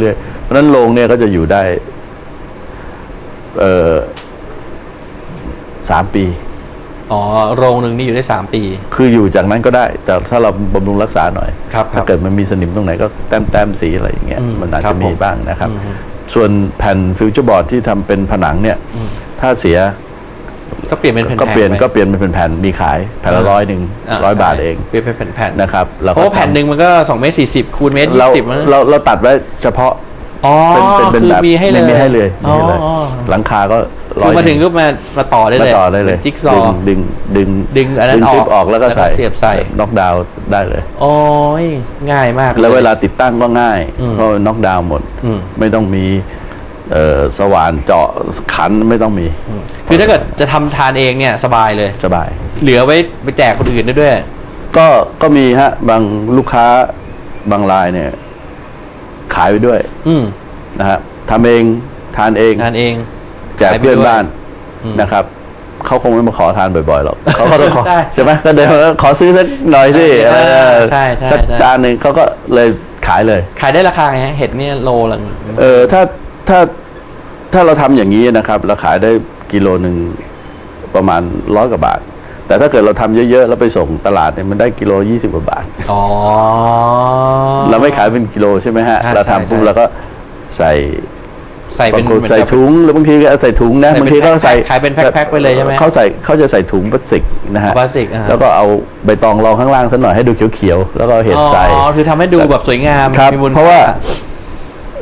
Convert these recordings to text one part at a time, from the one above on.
เรื่อยๆ เพราะฉะนั้นโรงเนี่ยก็จะอยู่ได้เอ่อสามปี อ๋อ โรงหนึ่งนี่อยู่ได้สามปี คืออยู่จากนั้นก็ได้ แต่ถ้าเราบำรุงรักษาหน่อยครับครัถ้าบเกิดมันมีสนิมตรงไหนก็แต้มแต้มๆสีอะไรอย่างเงี้ยอืมมันอาจครัจะบมีผมบ้างนะครับอืมส่วนแผ่นฟิวเจอร์บอร์ดที่ทำเป็นผนังเนี่ย ถ้าเสีย ก็เปลี่ยนเป็นแผ่นๆก็เปลี่ยนไปก็เปลี่ยนเป็นแผ่นๆมีขายแผ่นละร้อยหนึ่งาร้อยใช่บาทเองเปลี่ยนเป็นแผ่นๆนะครับเราเพก็ราะว่าแผ่นหนึ่งมันก็สองเมตรสี่สิบคูณเมตรยี่เราสิบมั้งเราเราตัดไว้เฉพาะอ๋อเป็นเป็นเป็นคือแบบมีให้เลยมีให้เลยอ๋อมีให้เลยอ๋อหลังคาก็ร้คืออยมาถึงหก็นึ่มามาต่อได้มาเลยต่อได้เลยจิ๊กซอว์ดึงดึงดึงอันนั้นคลิปออกออกแล้วก็แล้วก็ใส่เสียบใส่น็อกดาวน์ได้เลยโอ้ยง่ายมาก แล้วเวลาติดตั้งก็ง่ายอืมเพราะน็อกดาวน์หมดอืมไม่ต้องมีเอ่อ สว่านเจาะขันไม่ต้องมี คือถ้าเกิดจะทำทานเองเนี่ยสบายเลยสบาย เหลือไว้ไปแจกคนอื่นได้ด้วย ก็ก็มีฮะ บางลูกค้าบางรายเนี่ย ขายไปด้วย อืมนะฮะทำเองทานเองทานเอง แจกขายไปเพื่อนด้วยบ้านอืมนะครับเขาคงไม่มาขอทานบ่อยๆหรอกเขาก็ต้องขอใช่ใช่ไหมก็เดินมาขอซื้อสักหน่อยสิใช่เออใช่ใช่สักใช่จานหนึ่งเขาก็เลยขายเลย ขายได้ราคาไงฮะเห็ดเนี่ยโลละเออถ้า ถ้าถ้าเราทำอย่างนี้นะครับเราขายได้กิโลหนึ่งประมาณร้อยกว่าบาท แต่ถ้าเกิดเราทำเยอะๆ แล้วไปส่งตลาดเนี่ยมันได้กิโลยี่สิบกว่าบาทอ๋อเราไม่ขายเป็นกิโลใช่ไหมฮะใช่เราทำปุ๊บใช่เราก็ใส่ใส่เป็นบางคนเหมือนใส่กับถุงหรือบางทีก็ใส่ถุงนะใส่เป็นบางทีก็ใส่แพ็คๆขายเป็นแพ็คๆไปเลยใช่ไหมเขาใส่เขาจะใส่ถุงพลาสติกนะฮะพลาสติกอ่าแล้วก็เอาใบตองรองข้างล่างสักหน่อยให้ดูเขียวๆแล้วก็เอาเห็ดใส่อ๋อคือทำให้ดูแบบสวยงามครับมีมูลเพราะว่าค่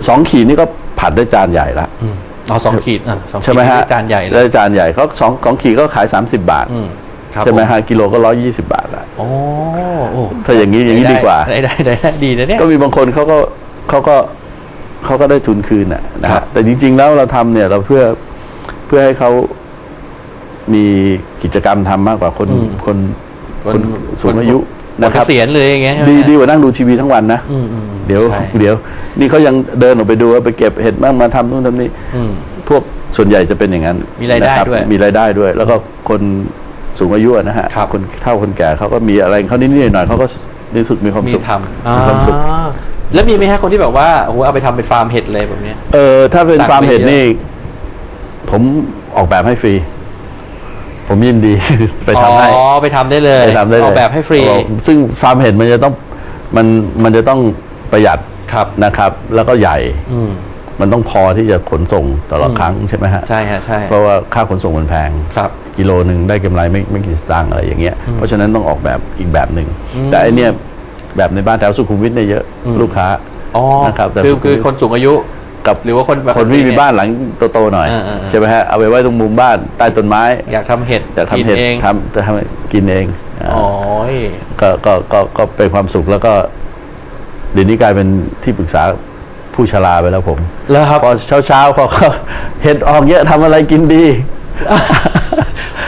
สองขีดนี่ก็ ผัดได้จานใหญ่ละอืมอ๋อสองขีดอะสองขีดใช่ไหมฮะด้จานใหญ่เลได้ยจานใหญ่เขาสองสองขีดก็ขาย30บาทอืมครับใช่ไหมผฮะกิโลก็ร้อยยี่สิบาทละโอ้โอ้ถ้าอย่างนี้อย่างนี้ดีกว่าได้ได้ได้ได้ดีนะเนี่ยก็มีบางคนเขาก็เขาก็เขาก็ได้ทุนคืนน่ะนะครัฮะบแต่จริง ๆ แล้วเราทำเนี่ยเราเพื่อเพื่อให้เขามีกิจกรรมทำมากกว่าคนคนคนสูงอายุ นะนะคครัรับบเสียณเลยอย่างเงี้ยใช่ไหมดีดีกว่านั่งดูทีวีทั้งวันนะอืมอืมอืมเดี๋ยวใช่เดี๋ยว นี่เขายังเดินออกไปดูว่าไปเก็บเห็ดบ้างมาทำนู่นทำนี่อืมพวกส่วนใหญ่จะเป็นอย่างนั้น มีรายได้นะคบด้วย มีรายได้ด้วย แล้วก็คนสูงอายุอะนะฮะครับคนเฒ่าคนแก่เขาก็มีอะไรของเขานิดๆหน่อยๆเขาก็รู้สึกมีความมีสุขทำมีความสุขอ่าแล้วมีไหมฮะคนที่แบบว่าโอ้โหเอาไปทำเป็นฟาร์มเห็ดเลยแบบเนี้ยเออถ้าเป็นสั่งฟาร์มเห็ดไปเยอะนี่ ผมออกแบบให้ฟรี ผมยินดี ไปทำให้อ๋อไปทำได้เลยไปทำได้เลยออกแบบให้ฟรีออกซึ่งฟาร์มเห็ดมันจะต้องมันมันจะต้องประหยัดครับนะครับ แล้วก็ใหญ่อืมมันต้องพอที่จะขนส่งตลอดอืมครั้งใช่ไหมฮะใช่ฮะใช่เพราะว่าค่าขนส่งมันแพงครับกิโลหนึ่งได้กำไรไม่ไม่กี่สตางค์อะไรอย่างเงี้ยเพราะฉะนั้นต้องออกแบบอีกแบบหนึ่งอืมแต่อันเนี้ยแบบในบ้านแถวสุขุมวิทเนี่ยเยอะอืมลูกค้าอ๋อนะครับแต่คือสุขุมวิทคือคนสูงอายุ กับหรือว่าคนแบบคนที่มีบ้านหลังโตๆหน่อยอ่าอ่าอ่าใช่ไหมฮะเอาไปไว้ตรงมุมบ้านใต้ต้นไม้ อยากทำเห็ดจะทำกินเห็ดเองทำจะทำกินเองาอ๋อก็ก็ก็ก็เป็นความสุขแล้วก็เดี๋ยวนี้กลายเป็นที่ปรึกษาผู้ชราไปแล้วผม แล้วครับพอเช้าเช้าๆพอเขาเห็ดออกเยอะทำอะไรกินดี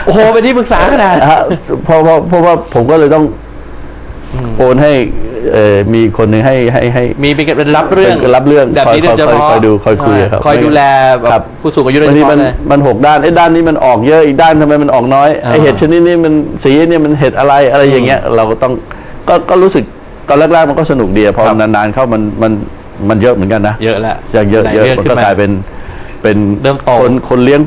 โอ้โหเป็นที่ปรึกษาขนาดฮะเพราะเพราะเพราะว่าผมก็เลยต้องโอนให้เอ่อ มีคนหนึ่งให้ให้ให้มีเป็นรับเรื่องเป็นรับเรื่องแบบนี้คอยโดยเฉพาะคอยคอยดูคอยคุยครับคอยดูแลแบครับบผู้สูงอายุโดยบางเฉทีพาะมันเลยมันหกด้านไอ้ด้านนี้มันออกเยอะอีกด้านทำไมมันออกน้อยอ่าไอ้เห็ดชนิดนี้มันสีเนี่ยมันเห็ดอะไรอะไรอย่างเงี้ย เราก็ต้องก็ก็รู้สึกตอนแรกๆมันก็สนุกดีอะพอครับนานๆเข้ามันมันมันเยอะเหมือนกันนะเยอะแล้วอย่างเยอะหลาเยอะรื่องมันขึ้ก็มกลายเป็นเป็นเริ่มโตคนคนเลี้ยง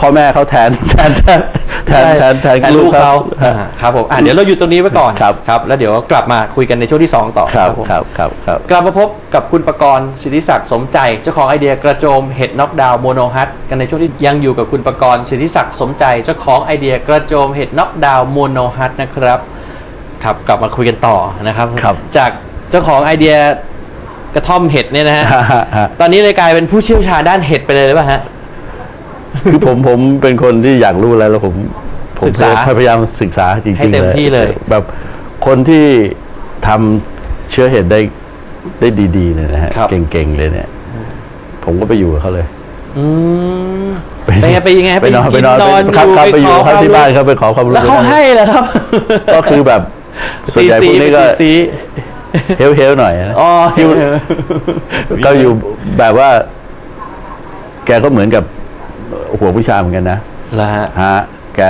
พ่อแม่เขาแทนแทนแทนแทนแทนแทนแทนลูกเขาฮะอ่าครับผมอะเดี๋ยวเราอยู่ตรงนี้ไว้ก่อนครับครับแล้วเดี๋ยวกลับมาคุยกันในช่วงที่ 2 ต่อครับผมครับครับครับกลับมาพบกับคุณประกรณ์สิทธิศักดิ์สมใจ เจ้าของไอเดียกระโจมเห็ดน็อกดาวน์โมโนฮัทกันในช่วงที่ยังอยู่กับคุณประกรณ์สิทธิศักดิ์สมใจ เจ้าของไอเดียกระโจมเห็ดน็อกดาวน์โมโนฮัทนะครับครับกลับมาคุยกันต่อนะครับครับจากเจ้าของไอเดียกระท่อมเห็ดเนี่ยนะฮะฮะฮะฮะตอนนี้เลยกลายเป็นผู้เชี่ยวชาญด้านเห็ดไปเลยหรือเปล่าฮะ คือผมผมเป็นคนที่อยากรู้อะไรแล้วผม ผมศึกษาพยายามศึกษาจริงๆให้เต็มที่เลย แบบคนที่ทำเชื้อเห็ดได้ได้ดีๆเนี่ยนะฮะครับ เก่งๆเลยเนี่ย ผมก็ไปอยู่กับเขาเลย อืมเป็นไงไปยังไงไปนอนไปนอนกิไปครับครับไปอยู่กับเขาที่บ้านครับไปขอความรู้แล้วเขาให้เหรอครับก็คือแบบส่วนใหญ่พวกนี้ก็สี เฮลเฮลหน่อยนะ อ๋อฮิวก็อยู่แบบว่า แกก็เหมือนกับ หัวผู้ชายเหมือนกันนะแล้วฮะฮะแก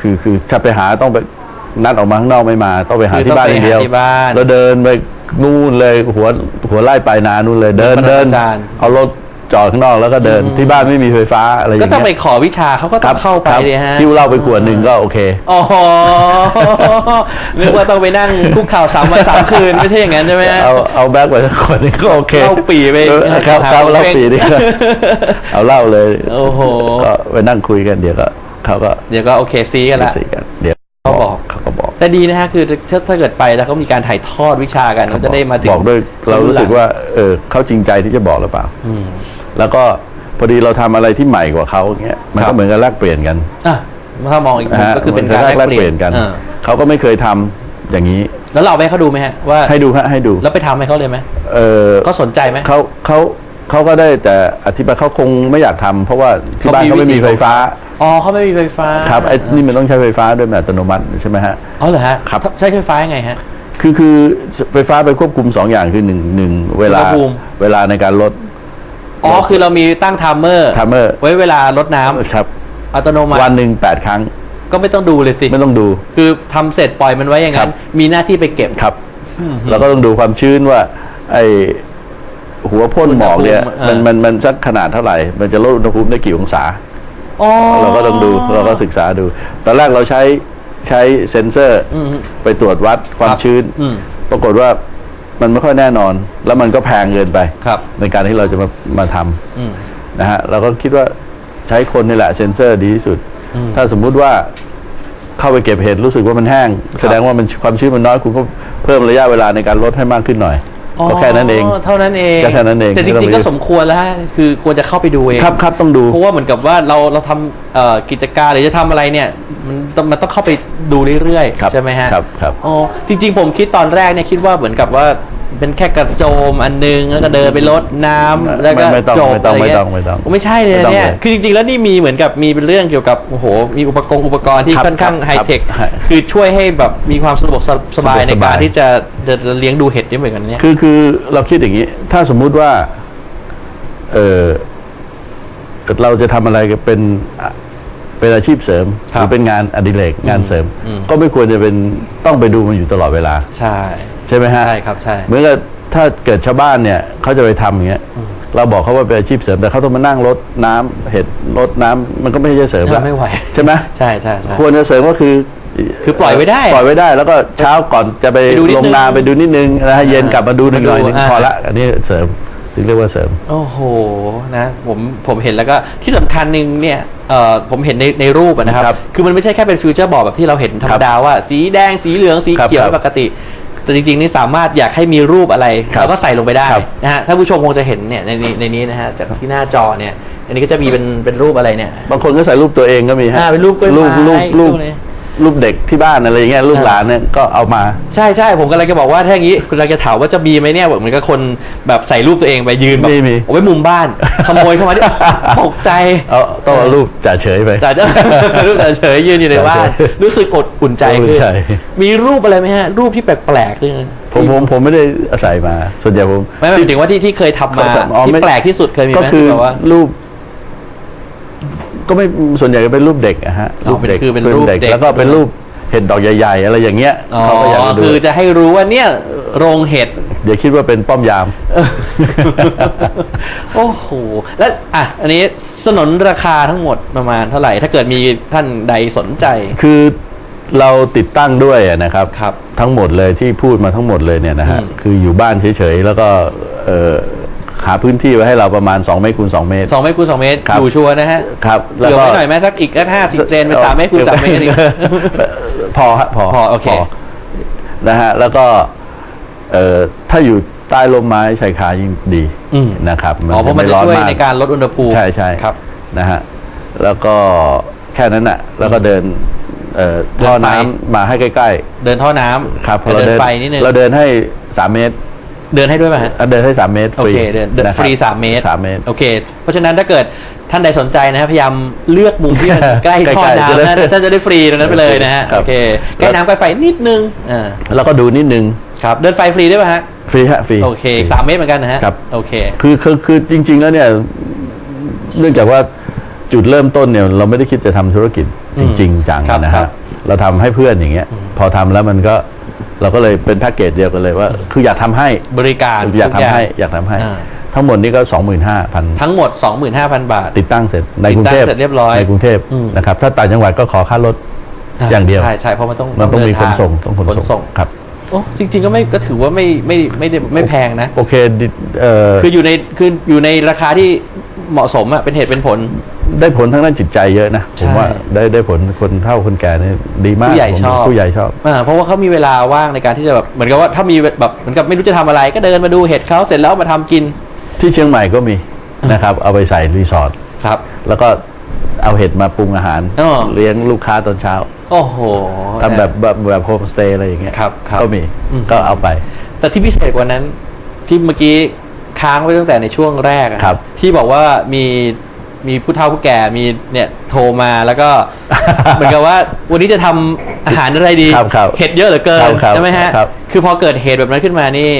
คือคือถ้าไปหาต้องไปนัดออกมาข้างนอกไม่มา ต้องไปหาคือที่บ้านต้องอไปย่างเดียวหาที่บ้านแล้วเดินไปนู่นเลยหัวหัวไล่ปลายนานู่นเลย เดินปรมาเดินจารย์เอารถ จอดข้างนอกแล้วก็เดินที่บ้านไม่มีไฟฟ้าอะไรอย่างก็เงี้ยถ้าไปขอวิชาเขาก็ต้องเข้าไปครับเลยฮะหิ้วเหล้าไปขวดหนึ่งก็โอเค อ๋อนึกว่าต้องไปนั่งคุกเข่าสามวันสามคืนไม่ใช่อย่างนั้นใช่ไหมฮะ เอาเอาแบ็คไปสักขวดหนึงก็โอเคเหล้าปี่ไปเออครับหาครับของเหล้าเฟ้งปีนี่ก็เอาเหล้าเลยโอ้โห ก็ไปนั่งคุยกันเดี๋ยวก็เขาก็เดี๋ยวก็โอเคซีกันละ สิกันเดี๋ยวเขาบอก เขาก็บอก แต่ดีนะฮะคือถ้าถ้าเกิดไปแล้วเขามีการถ่ายทอดวิชากันมันจะได้มาถึงบอกด้วยเรารู้สึกว่าเออเขาจริงใจที่จะบอกหรือเปล่า อืม แล้วก็พอดีเราทำอะไรที่ใหม่กว่าเขาเงี้ยมันครัก็บเหมือนกับแลกเปลี่ยนกันอะถ้ามองอีกมุนะมฮะก็คือเป็นการหมืแลนกเปลี่ยนกันอ่าเขาก็ไม่เคยทำอย่างนี้ แล้วเราเอาไปให้เขาดูไหมฮะว่าให้ดูฮะให้ดูแล้วไปทำให้เขาเลยไหมเออเขาสนใจไหมเขาเขาเขาก็ได้แต่อธิบายเขาคงไม่อยากทำเพราะว่าที่บ้านเขาเขามีไม่วิธีมีไฟฟ้าอ๋อเขาไม่มีไฟฟ้าครับไอ้นี่มันต้องใช้ไฟฟ้าด้วยแบบอัตโนมัติใช่ไหมฮะอ๋อเหรอฮะครับใช้ไฟฟ้ายังไงฮะคือคือไฟฟ้าไปควบคุมสองอย่างคือหนึ่งหนึ่งเวลาอุณหภูมิเวลาในการลด อ๋อคือเรามีตั้งไทม์เมอร์ไทม์เมอร์ไว้เวลาลดน้ำครับอัตโนมัติวันหนึ่งแปดครั้ง ก็ไม่ต้องดูเลยสิไม่ต้องดู คือทำเสร็จปล่อยมันไว้อย่างนั้นครับมีหน้าที่ไปเก็บครับเราก็ต้องดูความชื้นว่า ไอหัวพ่นหมอกเนี่ยอุณหภูมิมันอ่ามัมันมันสักขนาดเท่าไหร่ มันจะลดอุณหภูมิได้กี่องศาอ๋อเราก็ต้องดูเราก็ศึกษาดู ตอนแรกเราใช้ใช้เซ็นเซอร์อืมไปตรวจวัดความครับชื้นอืมปรากฏว่า มันไม่ค่อยแน่นอน แล้วมันก็แพงเกินไป ครับ ในการที่เราจะมามาทำอืมนะฮะเราก็คิดว่าใช้คนนี่แหละเซ็นเซอร์ดีที่สุด อืม ถ้าสมมุติว่าเข้าไปเก็บเห็ดรู้สึกว่ามันแห้ง แสดงว่ามันความชื้นมันน้อยคุณก็เพิ่มระยะเวลาในการลดให้มากขึ้นหน่อย ก็แค่นั้นเองเท่านั้นเองก็แค่นั้นเองแต่จไม่ต้ริองงๆไปก็สมควรแล้วฮะคือควรจะเข้าไปดูเองครับครับต้องดูเพราะว่าเหมือนกับว่าเราเราทำเอ่อกิจการหรือจะทำอะไรเนี่ยมันต้องมันต้องเข้าไปดูเรื่อยครับๆใช่ไหมฮะครับครับอ๋อจริง ๆ ผมคิดตอนแรกเนี่ยคิดว่าเหมือนกับว่า เป็นแค่กระโจมอันนึงแล้วก็เดินไปรดน้ำแล้วก็ไม่ต้องจบไม่ต้องะรไม่เงี้ยต้องไม่ต้องไม่ใช่เลยไม่ต้องเนี่ยเลยคือจริงๆแล้วนี่มีเหมือนกับมีเป็นเรื่องเกี่ยวกับโอ้โหมีอุปกรณ์อุปกรณ์ที่ครับค่อนข้างครับไฮเทคครับคือช่วยให้แบบมีความสะดวกสสบายสะดวกในสบายการที่จะจะจะเลี้ยงดูเห็ดได้เหมือนกันเนี่ยคือคือเราคิดอย่างนี้ ถ้าสมมุติว่า เออเราจะทำอะไรก็เป็นอะเป็นอาชีพเสริมครัหบรือเป็นงานอดิเรกงานเสริมอืมก็ไม่ควรจะเป็นต้องไปดูมันอยู่ตลอดเวลา ใช่ ใช่ไหมฮะใช่ครับใช่เหมือนกับถ้าเกิดชาวบ้านเนี่ยเขาจะไปทำอย่างเงี้ยเราบอกเขาว่าเป็นอาชีพเสริมแต่เขาต้องมานั่งรดน้ำเห็ดรดน้ำมันก็ไม่ใช่เสริมละไม่ไหวใช่ไหมใช่ใช่ใช่ควรจะเสริมก็คือคือปล่อยไว้ได้ ปล่อยไว้ได้ แล้วก็เช้าก่อนจะไปไปดูนิดลงนึงนาไปดูนิดนึงนะฮะเย็นกลับมาดูหมาดูน่อยนึงอ่าพอละอันนี้เสริมถึงเรียกว่าเสริม โอ้โหนะผมผมเห็นแล้วก็ที่สำคัญหนึ่งเนี่ยเอ่อผมเห็นในในรูปอะนะครับครับ คือมันไม่ใช่แค่เป็นฟิวเจอร์บอร์ดแบบที่เราเห็นธรรมดาว่า สีแดงสีเหลืองสีครับเขียวครับปกติ แต่จริงๆนี่สามารถอยากให้มีรูปอะไรครับเราก็ใส่ลงไปได้ครับนะฮะถ้าผู้ชมคงจะเห็นเนี่ยในนี้ในนี้นะฮะจากที่หน้าจอเนี่ยอันนี้ก็จะมีเป็นเป็นรูปอะไรเนี่ย บางคนก็ใส่รูปตัวเองก็มีฮะอ่าเป็นรูปกล้วยรูปไม้รูปรูปรูปอะไรรูปเด็กที่บ้านอะไรอย่างเงี้ยลูกหลานเนี่ยก็เอามา ใช่ใช่ผมกำลังจะบอกว่าถ้าอย่างนี้คุณกำลังจะถามว่าจะมีไหมเนี่ยแบบเหมือนกับคนแบบใส่รูปตัวเองไปยืนแบบมีมี เอาไว้มุมบ้านขโมยเข้ามาที่ ตกใจเอาต้องเอารูปจ่าเฉยไป จ่าเฉย รูปจ่าเฉยยืนอยู่ในบ้านจ่าเฉยรู้สึกอดอุ่นใจอุ่ขึ้นนใจมีรูปอะไรไหมฮะ รูปที่แปลกๆด้วยนะผมผมผมไม่ได้อาศัยมา ส่วนใหญ่ผมไม่ไม่หมายถึงว่าที่ที่เคยทำมาอ๋อที่ไม่แปลกที่สุดเคยมีไหมก็คือที่แบบว่า รูป ก็ไม่ส่วนใหญ่ก็เป็นรูปเด็กอะฮะอ๋อเป็นคือเป็นรูปเด็ก แล้วก็เป็นรูปเห็ดดอกใหญ่ ๆ อะไรอย่างเงี้ยอ๋อเขาก็อยากจะดูคือจะให้รู้ว่าเนี่ยโรงเห็ด เดี๋ยวคิดว่าเป็นป้อมยาม โอ้โห แล้วอะ อันนี้สนนราคาทั้งหมดประมาณเท่าไหร่ ถ้าเกิดมีท่านใดสนใจ คือเราติดตั้งด้วยอะนะครับครับ ทั้งหมดเลยที่พูดมาทั้งหมดเลยเนี่ยนะฮะอืม คืออยู่บ้านเฉยๆแล้วก็เอ่อ หาพื้นที่ไว้ให้เราประมาณ 2 เมตรคูณ2เมตร สองเมตรคูณสองเมตรครับ อยู่ชัวร์นะฮะครับเหลือไว้หน่อยไหมสักอีกสักห้าสิบเซนเป็นสามเมตรคูณสามเมตรอีกพอฮะพอพอโอเค นะฮะ แล้วก็เอ่อถ้าอยู่ใต้ร่มไม้ชายคายิ่งดีอืมนะครับอ๋อเพราะมันจะไร้อช่วยมในการลดอุณหภูมิใช่ใช่ครับ นะฮะแล้วก็แค่นั้นน่ะ แล้วก็เดิน เอ่อเดินท่อไฟ น้ำมาให้ใกล้เดินท่อน้ำๆครับพอเดิเรานเดินไฟนิดนึง เราเดินให้สามเมตร เดินให้ด้วยไหมฮะอะเดินให้สามเมตรโอฟรีเคเดินเดินนะคฟบรีสามเมตรสามเมตร โอเค เพราะฉะนั้นถ้าเกิดท่านใดสนใจนะฮะพยายามเลือกมุมที่มัน ใกล้ท่อใกล้ๆจะได้น้ำนะท่านจะได้ฟรีตรงนั้นไปเลยนะฮะครับ โอเคใกล้น้ำใกล้ไฟนิดนึงอ่าแล้วก็ดูนิดนึง ครับเดินไฟฟรีได้ป่ะฮะฟรีฮะฟรี โอเคอีกสามเมตรเหมือนกันนะฮะครับ โอเค คือคือคือจริง ๆ แล้วเนี่ยเนื่องจากว่าจุดเริ่มต้นเนี่ยเราไม่ได้คิดจะทำธุรกิจจริง ๆ จังครับนะครัฮะบ เราทำให้เพื่อนอย่างเงี้ย พอทำแล้วมันก็ เราก็เลยเป็นแพ็กเกจเดียวกันเลยว่า คืออยากทำให้บริการอยากทุทำงให้อยากทำให้อ่าทั้งหมดนี้ก็ 25,000 ทั้งหมด 25,000 บาท ติดตั้งเสร็จในติดกรุงตั้งเทพเสร็จเรียบร้อยในกรุงเทพอืมนะครับถ้าต่างจังหวัดก็ขอค่ารถอย่างเดียวใช่ใช่เพราะมันต้องมันต้องมีเดิขนทาส่งต้องขนขนส่ส่งงครับโอ้จริง ๆ ก็ไม่ก็ถือว่าไม่ไม่ไม่ได้ไม่แพงนะ โอเคดิเอ่อคืออยู่ในคืออยู่ในราคาที่เหมาะสมอะเป็นเหตุเป็นผล ได้ผลทั้งด้านจิตใจเยอะนะผมใช่ว่าได้ได้ผลคนเฒ่าคนแก่นี่ดีมากผู้ใหญ่ผมชอบผู้ใหญ่ชอบอ่าเพราะว่าเขามีเวลาว่างในการที่จะแบบเหมือนกับว่าถ้ามีแบบเหมือนกับไม่รู้จะทำอะไร ก็เดินมาดูเห็ดเขาเสร็จแล้วเอามาทำกิน ที่เชียงใหม่ก็มีนะครับเอาไปใส่รีสอร์ทครับ แล้วก็เอาเห็ดมาปรุงอาหารอ๋อเลี้ยงลูกค้าตอนเช้า โอ้โหทำแบบแบบแบบโฮมสเตย์อะไรอย่างเงี้ยครับครับก็มีอืมก็เอาไป แต่ที่พิเศษกว่านั้นที่เมื่อกี้ค้างไว้ตั้งแต่ในช่วงแรกอะครับ ที่บอกว่ามี มีผู้เฒ่าผู้แก่มีเนี่ยโทรมาแล้วก็เหมือนกับว่าวันนี้จะทำอาหารอะไรดีครับครับเห็ดเยอะเหลือเกินครับครับใช่ไหมฮะครับคือพอเกิดเหตุแบบนั้นขึ้นมานี่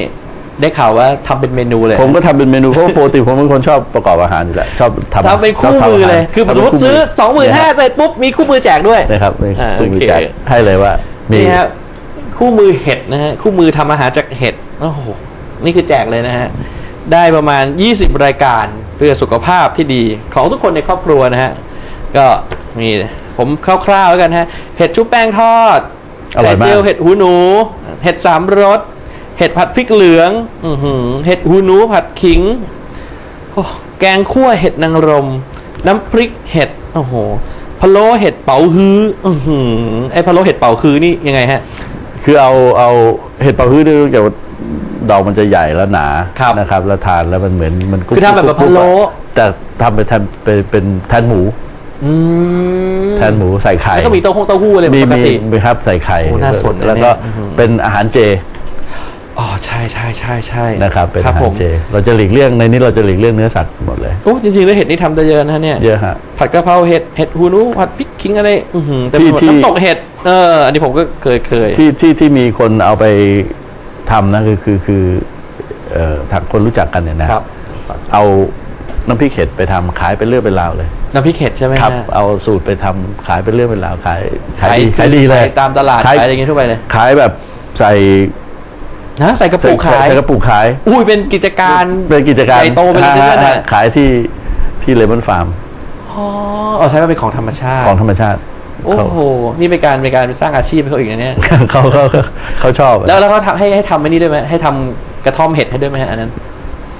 ได้ข่าวว่าทำเป็นเมนูเลย ผมก็ทำเป็นเมนูเพราะว่าปกติผมเป็นคนชอบประกอบอาหารอยู่แล้วชอบทำทำเป็นคู่ชบทำมือหารเลย คือสทำมเป็มติซื้อสองหมื่นห้าเยเสร็จปุ๊บมีคู่มือแจกด้วยนะครับเป็นอ่าคู่มือโอเคแจกให้เลยว่ามีนี่ฮะคู่มือเห็ดนะฮะคู่มือทำอาหารจากเห็ดโอ้โหนี่คือแจกเลยนะฮะได้ประมาณ 20 รายการ เพื่อสุขภาพที่ดีของทุกคนในครอบครัวนะฮะก็มีผมคร่าวๆแล้วกันฮะเห็ดชุบแป้งทอดอร่อยมากไข่เจียวเห็ดหูหนู เห็ดสามรสเห็ดผัดพริกเหลืองอือหือเห็ดหูหนูผัดขิงโอ้แกงคั่วเห็ดนางรม น้ำพริกเห็ดโอ้โหพะโล้เห็ดเป๋าฮื้ออือหือไอ้พะโล้เห็ดเป๋าฮื้อนี่ยังไงฮะ คือเอาเอาเห็ดเป่าฮื้อดูเกี่ยวกับ ดอกมันจะใหญ่แล้วหนาครับนะครับแล้วทานแล้วมันเหมือนมันกรุบคือทำแบบกรุพะโล้แต่ทำไปแทนเป็นเป็นแทนหมู อืมแทนหมูใส่ไข่แล้วก็มีเต้าหู้เต้าหู้อะไรมีปกมีติ มีครับใส่ไข่โอ้น่าสนนะแล้วก็เนี่ยอื้อหือ เป็นอาหารเจอ๋อใช่ใช่ใช่ใช่นะครับเป็นครัอาบหาผรมเจ เราจะหลีกเลี่ยงในนี้เราจะหลีกเลี่ยงเนื้อสัตว์หมดเลย โอ้จริงๆแล้วเห็ดนี่ทำได้เยอะนะเนี่ย เยอะฮะ ผัดกะเพราเห็ดเห็ดหูหนูผัดพริกขิงอะไรอือหือแต่ที่หมดที่ น้ำตกเห็ดเอออันนี้ผมก็เคยเคย ที่ที่ที่มีคนเอาไป ทำนะคือคือคือเอ่อทางคนรู้จักกันเนี่ยนะครับเอาน้ำพริกเห็ดไปทำขายเป็นเรื่องเป็นราวเลยน้ำพริกเห็ดใช่ไหมครับฮะเอาสูตรไปทำขายเป็นเรื่องเป็นราวขายขายขายดีขายดีเลยขายตามตลาดขายอะไรอย่างงี้ทั่วไปเลย ขายแบบใส่นะใส่กระใส่ปุกขายใส่กระปุกขาย อุ้ยเป็นกิจการเป็นกิจการใหญ่โตไปเลยนะฮะเนี่ยฮะขายที่ที่เลมอนฟาร์มอ๋อเอาใช้มาเป็นของธรรมชาติของธรรมชาติ โอ้โห นี่เป็นการเป็นการสร้างอาชีพให้เขาอีกนะเนี่ยเขาเขาเขาเขาชอบ แล้วแล้วเขาทำให้ให้ทำไอ้นี่ด้วยไหมให้ทำกระท่อมเห็ดให้ด้วยไหมฮะอันนั้น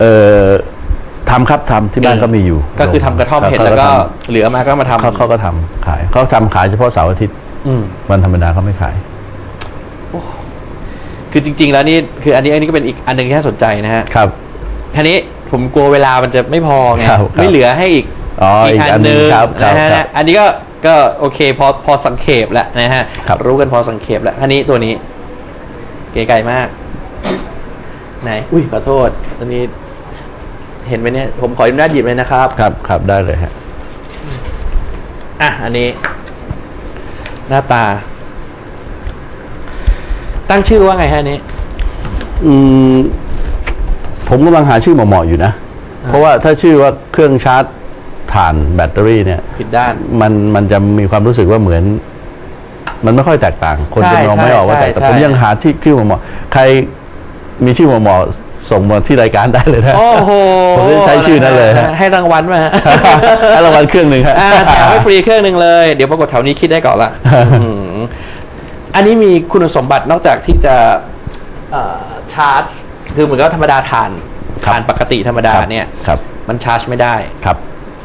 เออทำครับทำที่บ้านก็มีอยู่ ก็คือทำกระท่อมเห็ดขาแล้วก็ทเหลือมาก็มาำทำเขาเขาก็ทำขายเขาทำขายเฉพาะเสาร์อาทิตย์อืมวันธรรมดาเขาไม่ขายคือจริง ๆ แล้วนี่คืออันนี้อันนี้ก็เป็นอีกอันหนึ่งที่น่าสนใจนะฮะครับทีนี้ผมกลัวเวลามันจะไม่พอไงครับครับไม่เหลือให้อีกอ๋ออีกอันหนึ่งครับครับนะฮะครับอันนี้ก็ ก็โอเค พอพอสังเขปแล้วนะฮะครับรู้กันพอสังเขปแล้วอันนี้ตัวนี้ เก๋ไก่มาก ไหน อุ้ยขอโทษอันนี้ เห็นไหมเนี่ย ผมขออนุญาตหยิบเลยนะครับ ครับครับได้เลยฮะอะ อันนี้ หน้าตา ตั้งชื่อว่าไงฮะอันนี้ อืมผมกำลังหาชื่อเหมาะๆอยู่นะ เพราะว่าถ้าชื่อว่าเครื่องชาร์จ ถ่านแบตเตอรี่เนี่ยผิดด้าน มันมันจะมีความรู้สึกว่าเหมือน มันไม่ค่อยแตกต่าง คนใช่จะมองไม่ออกว่าใช่แตกต่างใช่ผมยังหาที่ชื่อเหมาะๆใครมีชื่อเหมาะๆส่งมาที่รายการได้เลยนะโอ้โหผมจะใช้ชื่อนั้นเลยฮะให้รางวัลมาฮะให้รางวัลเครื่องหนึ่งฮะอ่าแถมให้ฟรีเครื่องหนึ่งเลย เดี๋ยวปรากฏแถวนี้คิดได้ก่อนละอืมอันนี้มีคุณสมบัตินอกจากที่จะเอ่อชาร์จ คือเหมือนกับธรรมดาถ่านครับถ่านปกติธรรมดาครับเนี่ยครับมันชาร์จไม่ได้ครับ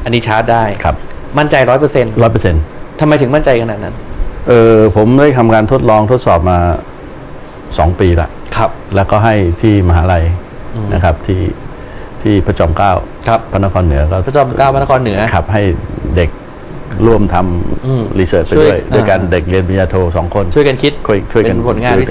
อันนี้ชาร์จได้ ครับมั่นใจร้อยเปอร์เซ็นต์ร้อยเปอร์เซ็นต์ทำไมถึงมั่นใจขนาดนั้น เออผมได้ทำการทดลองทดสอบมาสองปีละครับ แล้วก็ให้ที่มหาลัยอืม นะครับที่ที่พระจอมเกล้าครับพระนครเหนือก็พระจอมเกล้าพระนครเหนือ ครับให้เด็กร่วมทอืมำรีเสิร์ชไปช่วยด้วย ด้วยการอ่า เด็กเรียนปริญญาโทสองคนช่วยกันคิดช่วยช่วยกันเป็นผลงานช่วยวิ